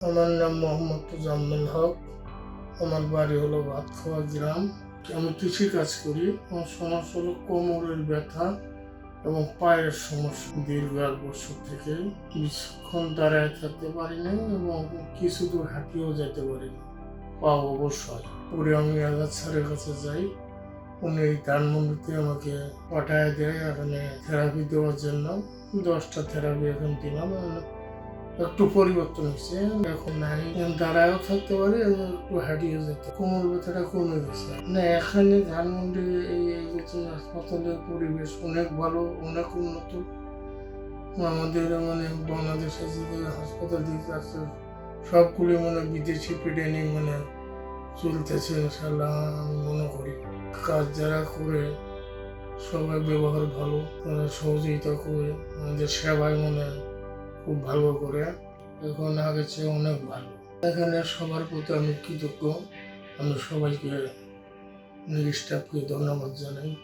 আমার নাম মোহাম্মদ তোজাম্মেল হক। আমার বাড়ি হলো ভাতখোয়া গ্রাম। আমি কৃষি কাজ করি। আমার সমস্যা হলো কোমরের ব্যথা এবং পায়ের সমস্যা। দীর্ঘ এক বছর থেকে কিছুক্ষণ দাঁড়ায় থাকতে পারি না এবং কিছু দূর হাঁটিয়েও যেতে পারি না পা অবশ্যই। পরে আমি স্যারের কাছে যাই। উনি এই ধানমন্ডিতে আমাকে পাঠায় দেয়। এখানে থেরাপি দেওয়ার জন্য। দশটা থেরাপি এখন দিলাম। একটু পরিবর্তন হয়েছে, এখন নাই। দাঁড়ায়ও থাকতে পারে একটু হাঁটিয়ে যেতে কোমর ব্যথাটা কমে গেছে। না এখানে ধানমন্ডি এই হাসপাতালের পরিবেশ অনেক ভালো, অনেক উন্নত। আমাদের মানে বাংলাদেশে যে হাসপাতাল দিকে আছে সবগুলি মানে বিদেশি ট্রেনিং মানে চলতেছে ইনশাল্লাহ আমি মনে করি। কাজ যারা করে, সবাই ব্যবহার ভালো সহযোগিতা করে, আমাদের সেবায় মানে খুব ভালো করে। এখন আগের চেয়ে অনেক ভালো। এখানে সবার প্রতি আমি কৃতজ্ঞ। আমি সবাইকে স্টাফকে ধন্যবাদ জানাই।